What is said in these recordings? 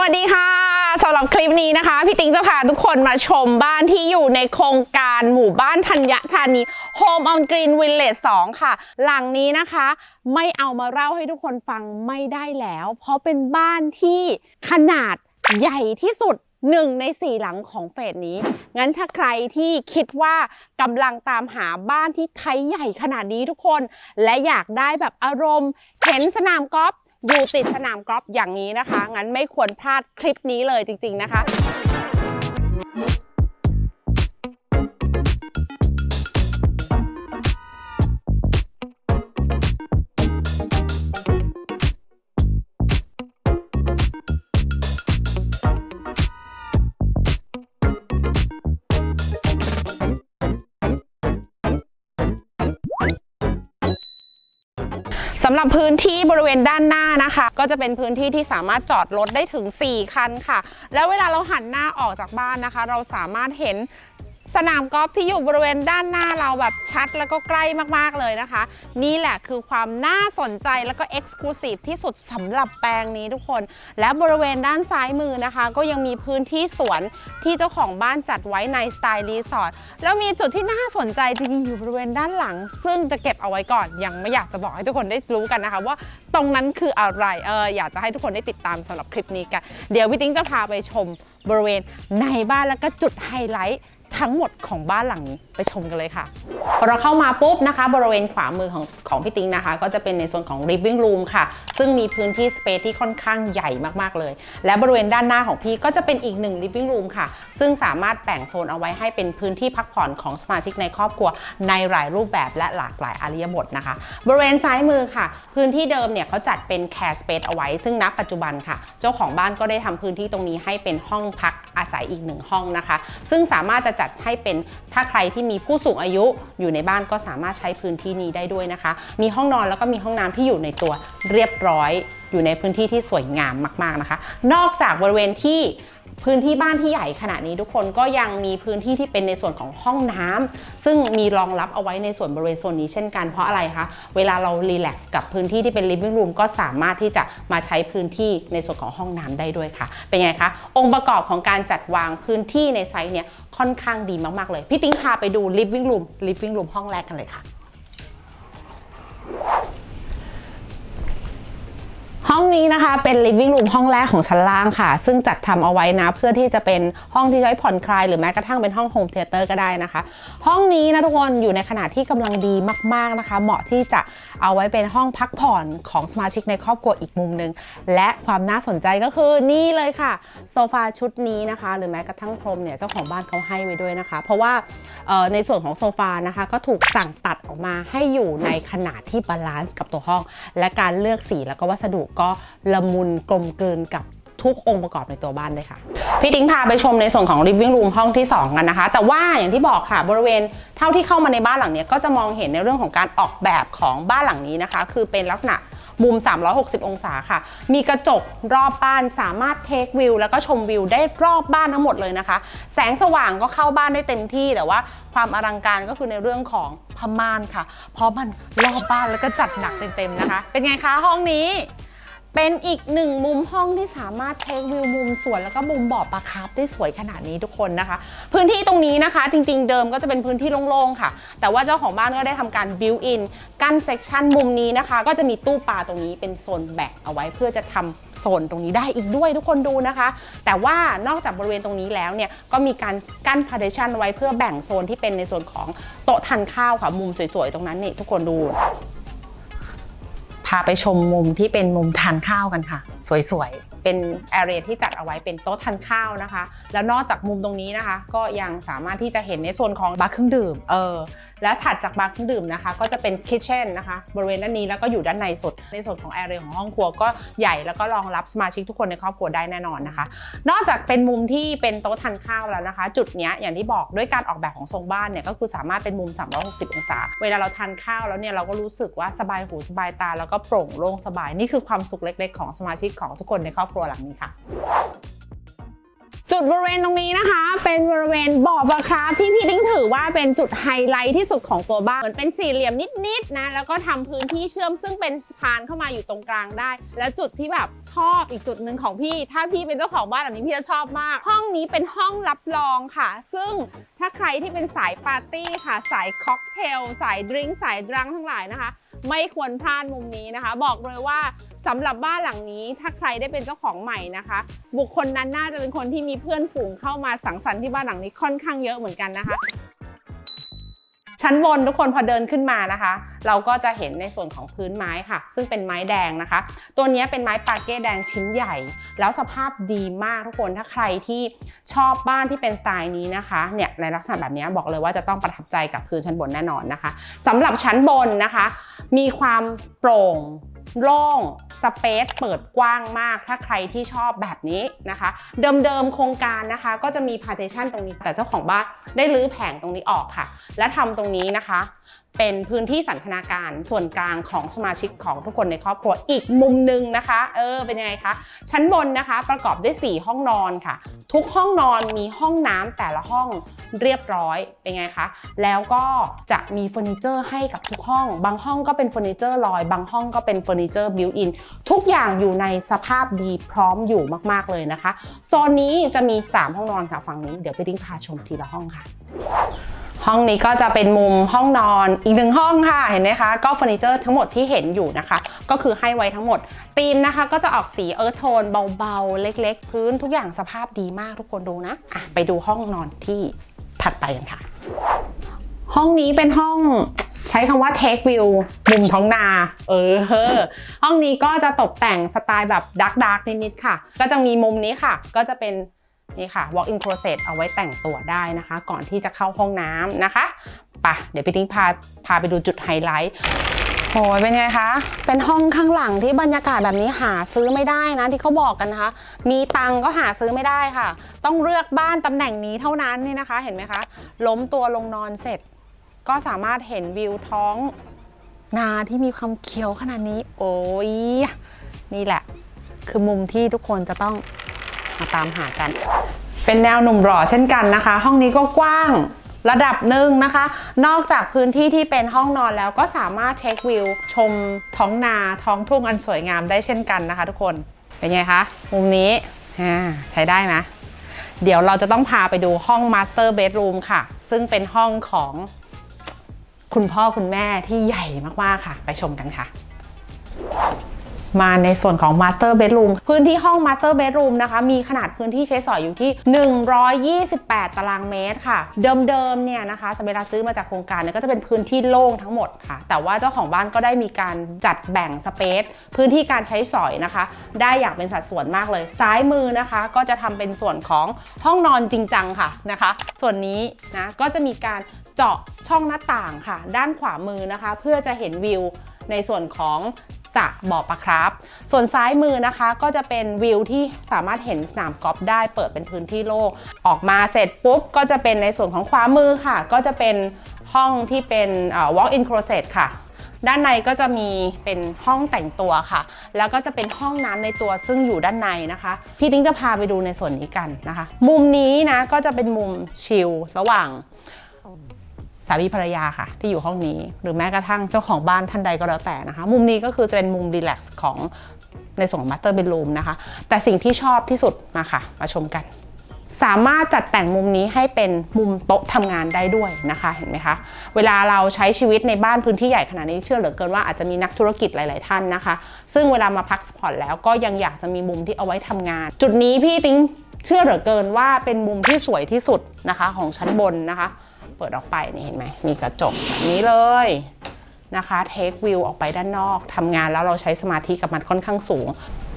วัสดีค่ะสำหรับคลิปนี้นะคะ พี่ติ๊งจะพาทุกคนมาชมบ้านที่อยู่ในโครงการหมู่บ้านธัญธานี Home on Green Village 2 ค่ะ หลังนี้นะคะ ไม่เอามาเล่าให้ทุกคนฟังไม่ได้แล้ว เพราะเป็นบ้านที่ขนาดใหญ่ที่สุดหนึ่งในสี่หลังของเฟสนี้ งั้นถ้าใครที่คิดว่ากำลังตามหาบ้านที่ไทยใหญ่ขนาดนี้ทุกคน และอยากได้แบบอารมณ์ เห็นสนามกอล์ฟ อยู่ติดสนามกอล์ฟอย่างนี้นะคะ งั้นไม่ควรพลาดคลิปนี้เลยจริง ๆนะคะำหรับพื้นที่บริเวณด้านหน้านะคะ ก็จะเป็นพื้นที่ที่สามารถจอดรถได้ถึง 4 คันค่ะ แล้วเวลาเราหันหน้าออกจากบ้านนะคะ เราสามารถเห็น สนามกอล์ฟที่อยู่บริเวณด้านหน้าเราแบบชัดแล้วก็ใกล้มากๆเลยนะคะ นี่แหละคือความน่าสนใจแล้วก็เอ็กซ์คลูซีฟที่สุดสำหรับแปลงนี้ทุกคน และบริเวณด้านซ้ายมือนะคะ ก็ยังมีพื้นที่สวนที่เจ้าของบ้านจัดไว้ในสไตล์รีสอร์ทแล้วมีจุดที่น่าสนใจจริงๆอยู่บริเวณด้านหลัง ซึ่งจะเก็บเอาไว้ก่อน ยังไม่อยากจะบอกให้ทุกคนได้รู้กันนะคะ ว่าตรงนั้นคืออะไรเอออยากจะให้ทุกคนได้ติดตามสำหรับคลิปนี้กันเดี๋ยวพี่ติ้งจะพาไปชมบริเวณในบ้านแล้วก็จุดไฮไลท์ ทั้งหมดของบ้านหลังนี้ไปชมกันเลยค่ะ พอเราเข้ามาปุ๊บนะคะ บริเวณขวามือของของพี่ติ๊งนะคะ ก็จะเป็นในส่วนของ living room ค่ะ ซึ่งมีพื้นที่ space ที่ค่อนข้างใหญ่มากๆเลย และบริเวณด้านหน้าของพี่ก็จะเป็นอีกหนึ่ง living room ค่ะ ซึ่งสามารถแบ่งโซนเอาไว้ให้เป็นพื้นที่พักผ่อนของสมาชิกในครอบครัว ในหลายรูปแบบและหลากหลายอริยบทนะคะ บริเวณซ้ายมือค่ะ พื้นที่เดิมเนี่ยเขาจัดเป็น care space เอาไว้ ซึ่งณปัจจุบันค่ะ เจ้าของบ้านก็ได้ทำพื้นที่ตรงนี้ให้เป็นห้องพักอาศัยอีกหนึ่งห้องนะคะ ซึ่งสามารถจะจัดให้เป็นถ้าใครที่มีผู้สูงอายุอยู่ในบ้านก็สามารถใช้พื้นที่นี้ได้ด้วยนะคะ มีห้องนอนแล้วก็มีห้องน้ำที่อยู่ในตัวเรียบร้อย อยู่ในพื้นที่ที่สวยงามมาก ๆนะคะ นอกจากบริเวณที่ พื้นที่บ้านที่ใหญ่ขนาดนี้ทุกคนก็ยังมีพื้นที่ที่เป็นในส่วนของห้องน้ำซึ่งมีรองรับเอาไว้ในส่วนบริเวณโซนนี้เช่นกันเพราะอะไรคะ เวลาเรารีแลกซ์กับพื้นที่ที่เป็น living room ก็สามารถที่จะมาใช้พื้นที่ในส่วนของห้องน้ำได้ด้วยค่ะ เป็นไงคะ องค์ประกอบของการจัดวางพื้นที่ในไซต์เนี่ยค่อนข้างดีมากๆเลย พี่ติ้งพาไปดู living room living room ห้องแรกกันเลยค่ะ ห้องนี้นะคะเป็น living room ห้องแรกของชั้นล่างค่ะ ซึ่งจัดทำเอาไว้นะ เพื่อที่จะเป็นห้องที่ใช้ผ่อนคลาย หรือแม้กระทั่งเป็นห้องโฮมเทเตอร์ก็ได้นะคะ ห้องนี้นะทุกคนอยู่ในขนาดที่กำลังดีมาก ๆนะคะ เหมาะที่จะเอาไว้เป็นห้องพักผ่อนของสมาชิกในครอบครัวอีกมุมหนึ่งและความน่าสนใจก็คือนี่เลยค่ะโซฟาชุดนี้นะคะ หรือแม้กระทั่งพรมเนี่ยเจ้าของบ้านเขาให้ไว้ด้วยนะคะ เพราะว่าในส่วนของโซฟานะคะ ก็ถูกสั่งตัดออกมาให้อยู่ในขนาดที่บาลานซ์กับตัวห้อง และการเลือกสีแล้วก็วัสดุก็ละมุนกลมกลืนกับทุกองค์ประกอบในตัวบ้านเลยค่ะ พี่ติ๊งพาไปชมในส่วนของ living room ห้องที่ 2 กันนะคะ แต่ว่าอย่างที่บอกค่ะบริเวณเท่าที่เข้ามาในบ้านหลังนี้ก็จะมองเห็นในเรื่องของการออกแบบของบ้านหลังนี้นะคะ คือเป็นลักษณะมุม 360 องศาค่ะ มีกระจกรอบบ้านสามารถเทควิวแล้วก็ชมวิวได้รอบบ้านทั้งหมดเลยนะคะ แสงสว่างก็เข้าบ้านได้เต็มที่ แต่ว่าความอลังการก็คือในเรื่องของพม่านค่ะ เพราะมันรอบบ้านแล้วก็จัดหนักเต็มๆนะคะ เป็นไงคะห้องนี้ เป็นอีกหนึ่งมุมห้องที่สามารถเทควิวมุมสวนแล้วก็มุมบ่อปลาคาร์ฟได้สวยขนาดนี้ทุกคนนะคะ พื้นที่ตรงนี้นะคะ จริง ๆ เดิมก็จะเป็นพื้นที่โล่งๆค่ะ แต่ว่าเจ้าของบ้านก็ได้ทำการบิวอินกั้นเซกชันมุมนี้นะคะ ก็จะมีตู้ปลาตรงนี้เป็นโซนแบกเอาไว้เพื่อจะทำโซนตรงนี้ได้อีกด้วยทุกคนดูนะคะ แต่ว่านอกจากบริเวณตรงนี้แล้วเนี่ยก็มีการกั้นพาร์ t ชันไว้เพื่อแบ่งโซนที่เป็นในส่วนของโต๊ะทานข้าวค่ะ มุมสวยๆตรงนั้นนี่ทุกคนดู พาไปชมมุมที่เป็นมุมทานข้าวกันค่ะ สวยๆ เป็นแอเรียที่จัดเอาไว้เป็นโต๊ะทานข้าวนะคะ แล้วนอกจากมุมตรงนี้นะคะ ก็ยังสามารถที่จะเห็นในส่วนของบาร์เครื่องดื่มเออ และถัดจากบาร์เครื่องดื่มนะคะ ก็จะเป็นคิทเช่นนะคะ บริเวณด้านนี้แล้วก็อยู่ด้านในสุด ในส่วนของแอเรียของห้องครัวก็ใหญ่แล้วก็รองรับสมาชิกทุกคนในครอบครัวได้แน่นอนนะคะ นอกจากเป็นมุมที่เป็นโต๊ะทานข้าวแล้วนะคะ จุดนี้อย่างที่บอกด้วยการออกแบบของทรงบ้านเนี่ยก็คือสามารถเป็นมุม 360 องศา เวลาเราทานข้าวแล้วเนี่ยเราก็รู้สึกว่าสบายหูสบายตา แล้วก็โปร่งโล่งสบายนี่คือความสุขเล็ก ๆ ของสมาชิกของทุกคนในครอบครัวหลังนี้ค่ะ จุดบริเวณตรงนี้นะคะ เป็นบริเวณบ่อปลาคราฟที่พี่ติ้งถือว่าเป็นจุดไฮไลท์ที่สุดของตัวบ้านเหมือนเป็นสี่เหลี่ยมนิดๆนะแล้วก็ทำพื้นที่เชื่อมซึ่งเป็นสะพานเข้ามาอยู่ตรงกลางได้ แล้วจุดที่แบบชอบอีกจุดหนึ่งของพี่ ถ้าพี่เป็นเจ้าของบ้านแบบนี้พี่จะชอบมาก ห้องนี้เป็นห้องรับรองค่ะ ซึ่งถ้าใครที่เป็นสายปาร์ตี้ค่ะ สายค็อกเทลสายดริงก์สายดรังทั้งหลายนะคะ ไม่ควรพลาดมุมนี้นะคะ บอกเลยว่า สำหรับบ้านหลังนี้ถ้าใครได้เป็นเจ้าของใหม่นะคะ บุคคลนั้นน่าจะเป็นคนที่มีเพื่อนฝูงเข้ามาสังสรรค์ที่บ้านหลังนี้ค่อนข้างเยอะเหมือนกันนะคะ ชั้นบนทุกคนพอเดินขึ้นมานะคะ เราก็จะเห็นในส่วนของพื้นไม้ค่ะ ซึ่งเป็นไม้แดงนะคะ ตัวนี้เป็นไม้ปาเก้แดงชิ้นใหญ่ แล้วสภาพดีมากทุกคนถ้าใครที่ชอบบ้านที่เป็นสไตล์นี้นะคะเนี่ยในลักษณะแบบนี้บอกเลยว่าจะต้องประทับใจกับพื้นชั้นบนแน่นอนนะคะสำหรับชั้นบนนะคะ มีความโปร่ง โล่งสเปซเปิดกว้างมาก ถ้าใครที่ชอบแบบนี้นะคะ เดิมๆโครงการนะคะ ก็จะมีพาร์เทชันตรงนี้ แต่เจ้าของบ้านได้รื้อแผงตรงนี้ออกค่ะ และทำตรงนี้นะคะ เป็นพื้นที่สันทนาการส่วนกลางของสมาชิกของทุกคนในครอบครัวอีกมุมหนึ่งนะคะ เออเป็นยังไงคะ ชั้นบนนะคะประกอบด้วย 4 ห้องนอนค่ะ ทุกห้องนอนมีห้องน้ำแต่ละห้องเรียบร้อยเป็นไงคะ แล้วก็จะมีเฟอร์นิเจอร์ให้กับทุกห้อง บางห้องก็เป็นเฟอร์นิเจอร์ลอย บางห้องก็เป็นเฟอร์นิเจอร์บิวอินทุกอย่างอยู่ในสภาพดีพร้อมอยู่มาก ๆ เลยนะคะ โซนนี้จะมี 3 ห้องนอนค่ะฝั่งนี้ เดี๋ยวไปดิ้งพาชมทีละห้องค่ะ ห้องนี้ก็จะเป็นมุมห้องนอนอีกหนึ่งห้องค่ะเห็นไหมคะก็เฟอร์นิเจอร์ทั้งหมดที่เห็นอยู่นะคะ ก็คือให้ไว้ทั้งหมดธีมนะคะ ก็จะออกสีเอิร์ธโทนเบาๆ เล็กๆ พื้นทุกอย่างสภาพดีมากทุกคนดูนะะไปดูห้องนอนที่ถัดไปกันค่ะ ห้องนี้เป็นห้องใช้คำว่า take view มุมท้องนา เออ ห้องนี้ก็จะตกแต่งสไตล์แบบดักดักนิดๆค่ะ ก็จะมีมุมนี้ค่ะ ก็จะเป็น นี่ค่ะ walk in closet เอาไว้แต่งตัวได้นะคะ ก่อนที่จะเข้าห้องน้ำนะคะปะเดี๋ยวพี่ติ้งพาพาไปดูจุดไฮไลท์โอ้ยเป็นไงคะ เป็นห้องข้างหลังที่บรรยากาศแบบนี้หาซื้อไม่ได้นะที่เขาบอกกันนะคะ มีตังก็หาซื้อไม่ได้ค่ะ ต้องเลือกบ้านตำแหน่งนี้เท่านั้นนี่นะคะ เห็นไหมคะ ล้มตัวลงนอนเสร็จ ก็สามารถเห็นวิวท้องนาที่มีความเขียวขนาดนี้ โอ้ย นี่แหละ คือมุมที่ทุกคนจะต้อง มาตามหากัน เป็นแนวหนุ่มหล่อเช่นกันนะคะ ห้องนี้ก็กว้างระดับหนึ่งนะคะ นอกจากพื้นที่ที่เป็นห้องนอนแล้วก็สามารถเช็ควิว ชมท้องนาท้องทุ่งอันสวยงามได้เช่นกันนะคะ ทุกคน เป็นไงคะ มุมนี้ใช้ได้ไหมเดี๋ยวเราจะต้องพาไปดูห้อง Master Bedroom ค่ะ ซึ่งเป็นห้องของคุณพ่อคุณแม่ที่ใหญ่มาก ๆ ค่ะ ไปชมกันค่ะ มาในส่วนของ Master Bedroom พื้นที่ห้อง Master Bedroom นะคะ มีขนาดพื้นที่ใช้สอยอยู่ที่ 128 ตารางเมตรค่ะ เดิมๆเนี่ยนะคะเวลาซื้อมาจากโครงการเนี่ยก็จะเป็นพื้นที่โล่งทั้งหมดค่ะ แต่ว่าเจ้าของบ้านก็ได้มีการจัดแบ่งสเปซพื้นที่การใช้สอยนะคะ ได้อย่างเป็นสัดส่วนมากเลย ซ้ายมือนะคะก็จะทำเป็นส่วนของห้องนอนจริงจังค่ะนะคะ ส่วนนี้นะก็จะมีการเจาะช่องหน้าต่างค่ะ ด้านขวามือนะคะ เพื่อจะเห็นวิวในส่วนของ สระบ่อปลาครับ ส่วนซ้ายมือนะคะก็จะเป็นวิวที่สามารถเห็นสนามกอล์ฟได้เปิดเป็นพื้นที่โล่งออกมาเสร็จปุ๊บ ก็จะเป็นในส่วนของขวามือค่ะ ก็จะเป็นห้องที่เป็น walk in closet ค่ะ ด้านในก็จะมีเป็นห้องแต่งตัวค่ะ แล้วก็จะเป็นห้องน้ำในตัวซึ่งอยู่ด้านในนะคะ พี่ติ้งจะพาไปดูในส่วนนี้กันนะคะ มุมนี้นะก็จะเป็นมุมชิลระหว่าง สามีภรรยาค่ะ ที่อยู่ห้องนี้ หรือแม้กระทั่งเจ้าของบ้านท่านใดก็แล้วแต่นะคะ มุมนี้ก็คือจะเป็นมุมรีแลกซ์ของในส่วนของมาสเตอร์เบดรูมนะคะ แต่สิ่งที่ชอบที่สุดมาค่ะ มาชมกัน สามารถจัดแต่งมุมนี้ให้เป็นมุมโต๊ะทำงานได้ด้วยนะคะ เห็นไหมคะ เวลาเราใช้ชีวิตในบ้านพื้นที่ใหญ่ขนาดนี้เชื่อเหลือเกินว่าอาจจะมีนักธุรกิจหลาย ๆ ท่านนะคะ ซึ่งเวลามาพักสปอร์ตแล้วก็ยังอยากจะมีมุมที่เอาไว้ทำงาน จุดนี้พี่ติ้งเชื่อเหลือเกินว่าเป็นมุมที่สวยที่สุดนะคะของชั้นบนนะคะ เปิดออกไปนี่เห็นไหมมีกระจกแบบนี้เลยนะคะเทควิวออกไปด้านนอกทำงานแล้วเราใช้สมาธิกับมันค่อนข้างสูง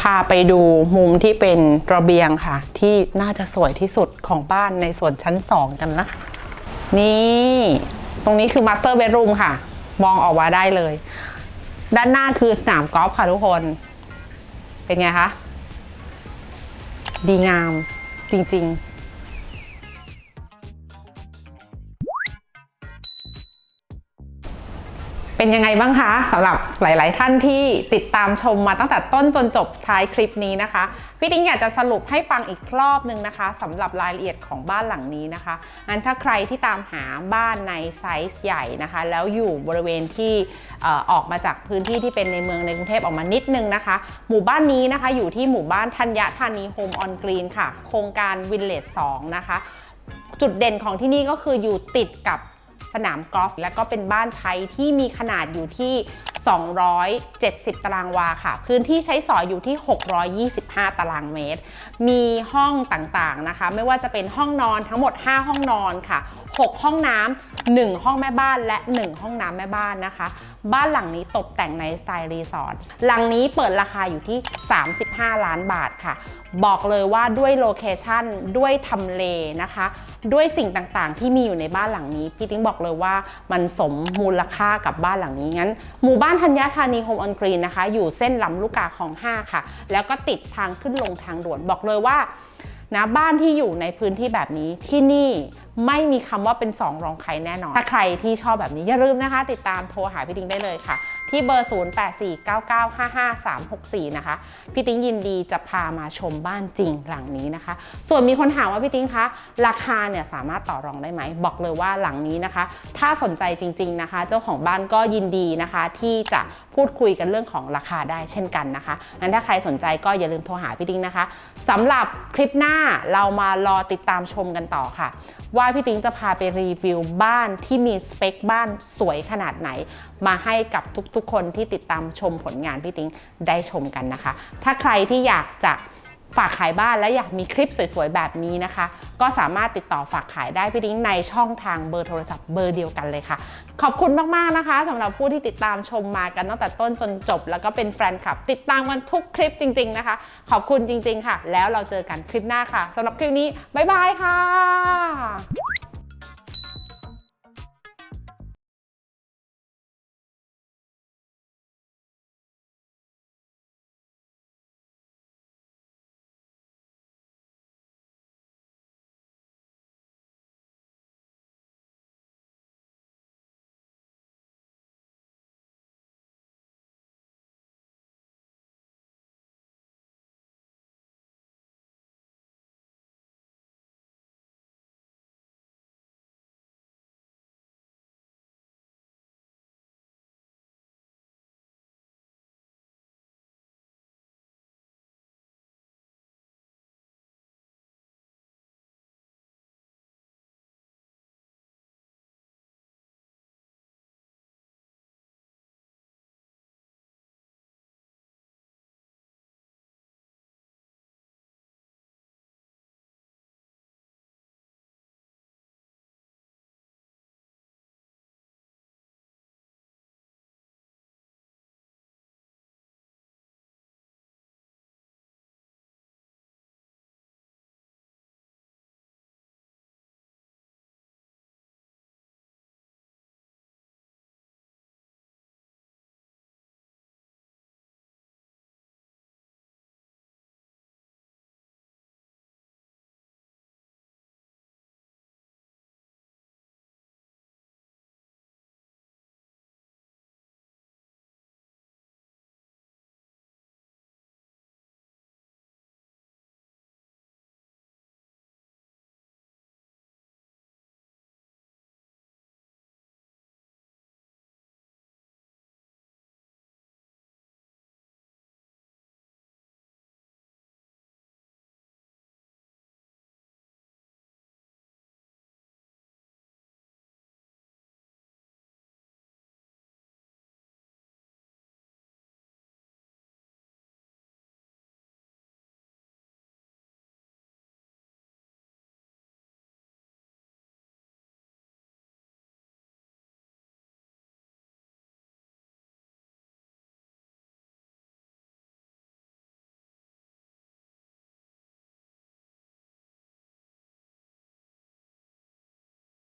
พาไปดูมุมที่เป็นระเบียงค่ะ ที่น่าจะสวยที่สุดของบ้านในส่วนชั้น 2 กันนะคะนี่ ตรงนี้คือมาสเตอร์เบดรูมค่ะ มองออกมาได้เลย ด้านหน้าคือสนามกอล์ฟค่ะทุกคน เป็นไงคะ ดีงามจริง ๆ เป็นยังไงบ้างคะสำหรับหลาย ๆ ท่านที่ติดตามชมมาตั้งแต่ต้นจนจบท้ายคลิปนี้นะคะ พี่ติ๊งอยากจะสรุปให้ฟังอีกรอบนึงนะคะสำหรับรายละเอียดของบ้านหลังนี้นะคะงั้นถ้าใครที่ตามหาบ้านในไซส์ใหญ่นะคะ แล้วอยู่บริเวณที่อออกมาจากพื้นที่ที่เป็นในเมืองในกรุงเทพออกมานิดนึงนะคะ หมู่บ้านนี้นะคะอยู่ที่หมู่บ้านธัญธานีโฮมออนกรีนค่ะ โครงการวินเลจ2นะคะ จุดเด่นของที่นี่ก็คืออยู่ติดกับ สนามกอล์ฟและก็เป็นบ้านไทยที่มีขนาดอยู่ที่ 270 ตารางวาค่ะ พื้นที่ใช้สอยอยู่ที่ 625 ตารางเมตร มีห้องต่างๆนะคะ ไม่ว่าจะเป็นห้องนอนทั้งหมด 5 ห้องนอนค่ะ 6 ห้องน้ำ1 ห้องแม่บ้านและ 1 ห้องน้ำแม่บ้านนะคะ บ้านหลังนี้ตกแต่งในสไตล์รีสอร์ทหลังนี้เปิดราคาอยู่ที่ 35 ล้านบาทค่ะ บอกเลยว่าด้วยโลเคชันด้วยทำเลนะคะ ด้วยสิ่งต่างๆ ที่มีอยู่ในบ้านหลังนี้ พี่ติ๊งบอกอกเลยว่ามันสมมูลค่ากับบ้านหลังนี้งั้น หมู่บ้านธัญญาธานีโฮมออนกรีนนะคะ อยู่เส้นลำลูกกาของ 5 ค่ะ แล้วก็ติดทางขึ้นลงทางด่วนบอกเลยว่านะบ้านที่อยู่ในพื้นที่แบบนี้ที่นี่ไม่มีคำว่าเป็นสองรองใครแน่นอน ถ้าใครที่ชอบแบบนี้อย่าลืมนะคะ ติดตามโทรหาพี่ดิงได้เลยค่ะ ที่เบอร์ 0849955364 นะคะ พี่ติ๊งยินดีจะพามาชมบ้านจริงหลังนี้นะคะ ส่วนมีคนถามว่าพี่ติ๊งคะ ราคาเนี่ยสามารถต่อรองได้ไหม บอกเลยว่าหลังนี้นะคะ ถ้าสนใจจริง ๆนะคะ เจ้าของบ้านก็ยินดีนะคะ ที่จะพูดคุยกันเรื่องของราคาได้เช่นกันนะคะงั้นถ้าใครสนใจก็อย่าลืมโทรหาพี่ติ๊งนะคะสำหรับคลิปหน้าเรามารอติดตามชมกันต่อค่ะ ว่าพี่ติ๊งจะพาไปรีวิวบ้านที่มีสเปคบ้านสวยขนาดไหน มาให้กับทุกๆคนที่ติดตามชมผลงานพี่ติ๊งได้ชมกันนะคะ ถ้าใครที่อยากจะฝากขายบ้านและอยากมีคลิปสวยๆ แบบนี้นะคะ ก็สามารถติดต่อฝากขายได้พี่ติ๊งในช่องทางเบอร์โทรศัพท์เบอร์เดียวกันเลยค่ะ ขอบคุณมากๆนะคะสำหรับผู้ที่ติดตามชมมากันตั้งแต่ต้นจนจบ แล้วก็เป็นแฟนคลับ ติดตามกันทุกคลิปจริง ๆนะคะ ขอบคุณจริง ๆ ค่ะ แล้วเราเจอกันคลิปหน้าค่ะสำหรับคลิปนี้บ๊ายบายค่ะ